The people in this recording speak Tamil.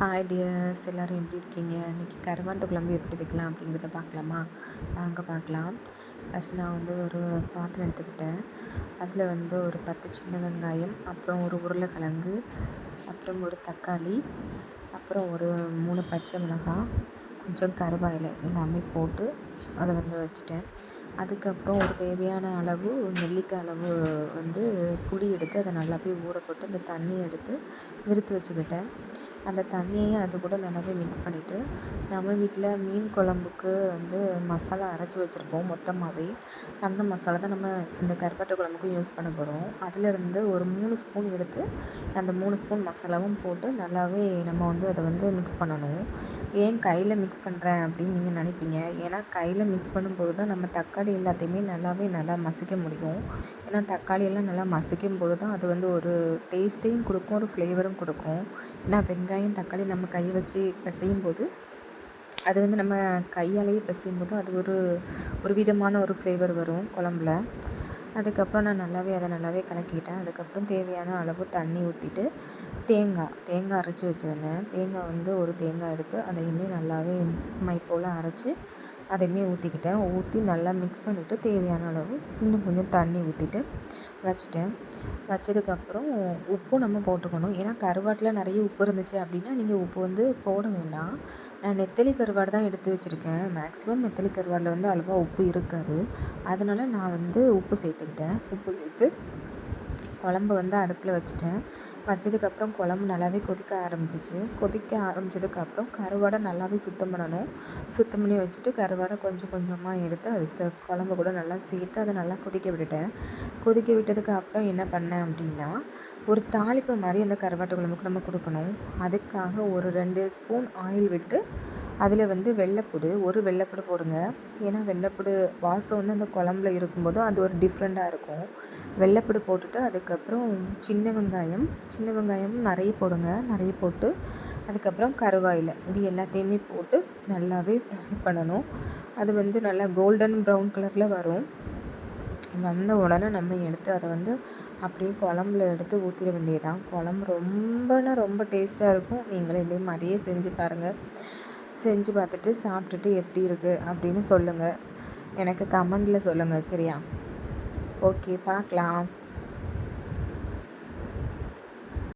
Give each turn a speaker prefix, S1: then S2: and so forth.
S1: ஹாய் டியர்ஸ் எல்லோரும் எப்படி இருக்கீங்க? இன்றைக்கி கருவாட்டு குழம்பு எப்படி வைக்கலாம் அப்படிங்கிறத பார்க்கலாமா? வாங்க பார்க்கலாம். ஃபஸ்ட் நான் வந்து ஒரு பாத்திரம் எடுத்துக்கிட்டேன். அதில் வந்து ஒரு பத்து சின்ன வெங்காயம் அப்புறம் ஒரு உருளைக்கிழங்கு அப்புறம் ஒரு தக்காளி அப்புறம் ஒரு மூணு பச்சை மிளகாய் கொஞ்சம் கருவாயில் எல்லாமே போட்டு அதை வந்து வச்சுட்டேன். அதுக்கப்புறம் ஒரு தேவையான அளவு நெல்லிக்காய் அளவு வந்து புளி எடுத்து அதை நல்லா போய் ஊற போட்டு அந்த தண்ணியை எடுத்து விறுத்து வச்சுக்கிட்டேன். அந்த தண்ணியையும் அது கூட நல்லாவே மிக்ஸ் பண்ணிவிட்டு நம்ம வீட்டில் மீன் குழம்புக்கு வந்து மசாலா அரைச்சி வச்சுருப்போம் மொத்தமாகவே அந்த மசாலா தான் நம்ம இந்த கருவாட்டு குழம்புக்கும் யூஸ் பண்ண போகிறோம் அதிலிருந்து ஒரு மூணு ஸ்பூன் எடுத்து அந்த மூணு ஸ்பூன் மசாலாவும் போட்டு நல்லாவே நம்ம வந்து அதை வந்து மிக்ஸ் பண்ணணும். ஏன் கையில் மிக்ஸ் பண்ணுறேன் அப்படின்னு நீங்கள் நினைப்பீங்க? ஏன்னா கையில் மிக்ஸ் பண்ணும்போது தான் நம்ம தக்காளி எல்லாத்தையுமே நல்லாவே நல்லா மசிக்க முடியும். ஏன்னா தக்காளி எல்லாம் நல்லா மசிக்கும் போது தான் அது வந்து ஒரு டேஸ்ட்டையும் கொடுக்கும் ஒரு ஃப்ளேவரும் கொடுக்கும். ஏன்னா வெங்காயம் வெங்காயம் தக்காளி நம்ம கை வச்சு பிசையும் போது அது வந்து நம்ம கையாலேயே பிசையும் போது அது ஒரு ஒரு விதமான ஒரு ஃப்ளேவர் வரும் குழம்புல. அதுக்கப்புறம் நான் நல்லாவே அதை நல்லாவே கலக்கிட்டேன். அதுக்கப்புறம் தேவையான அளவு தண்ணி ஊற்றிட்டு தேங்காய் தேங்காய் அரைச்சி வச்சுருந்தேன். தேங்காய் வந்து ஒரு தேங்காய் எடுத்து அதையுமே நல்லாவே மை போல் அரைச்சி அதையுமே ஊற்றிக்கிட்டேன் ஊற்றி நல்லா மிக்ஸ் பண்ணிவிட்டு தேவையான அளவு இன்னும் கொஞ்சம் தண்ணி ஊற்றிட்டு வச்சுட்டேன். வச்சதுக்கப்புறம் உப்பும் நம்ம போட்டுக்கணும். ஏன்னா கருவாட்டில் நிறைய உப்பு இருந்துச்சு அப்படின்னா நீங்கள் உப்பு வந்து போட வேண்டாம். நான் நெத்தலி கருவாடு தான் எடுத்து வச்சுருக்கேன். மேக்ஸிமம் நெத்தலி கருவாடில் வந்து அளவாக உப்பு இருக்காது. அதனால் நான் வந்து உப்பு சேர்த்துக்கிட்டேன். உப்பு சேர்த்து குழம்பு வந்து அடுப்பில் வச்சுட்டேன். வச்சதுக்கப்புறம் குழம்பு நல்லாவே கொதிக்க ஆரம்பிச்சிச்சு. கொதிக்க ஆரம்பிச்சதுக்கப்புறம் கருவாடை நல்லாவே சுத்தம் பண்ணணும். சுத்தம் பண்ணி வச்சுட்டு கருவாடை கொஞ்சம் கொஞ்சமாக எடுத்து அதுக்கு குழம்பு கூட நல்லா சேர்த்து அதை நல்லா கொதிக்க விட்டுட்டேன். கொதிக்க விட்டதுக்கு அப்புறம் என்ன பண்ணேன் அப்படின்னா ஒரு தாளிப்பு மாதிரி அந்த கருவாட்டு குழம்புக்கு நம்ம கொடுக்கணும். அதுக்காக ஒரு ரெண்டு ஸ்பூன் ஆயில் விட்டு அதில் வந்து வெள்ளைப்புடு ஒரு வெள்ளைப்புடு போடுங்க. ஏன்னா வெள்ளைப்புடு வாசம் வந்து அந்த குழம்புல இருக்கும்போது அது ஒரு டிஃப்ரெண்ட்டாக இருக்கும். வெள்ளைப்புடு போட்டுட்டு அதுக்கப்புறம் சின்ன வெங்காயம் சின்ன வெங்காயம் நிறைய போடுங்க நிறைய போட்டு அதுக்கப்புறம் கருவாயில். இது எல்லாத்தையுமே போட்டு நல்லாவே ஃப்ரை பண்ணணும். அது வந்து நல்லா கோல்டன் ப்ரௌன் கலரில் வரும். வந்த உடனே நம்ம எடுத்து அதை வந்து அப்படியே குழம்புல எடுத்து ஊற்றிட வேண்டியதான் குழம்பு ரொம்பனா ரொம்ப டேஸ்ட்டாக இருக்கும். நீங்களும் இதே மாதிரியே செஞ்சு பாருங்கள் செஞ்சு பார்த்துட்டு சாப்பிட்டுட்டு எப்படி இருக்குது அப்படின்னு சொல்லுங்கள் எனக்கு கமெண்டில் சொல்லுங்கள் சரியா? ஓகே பார்க்கலாம்.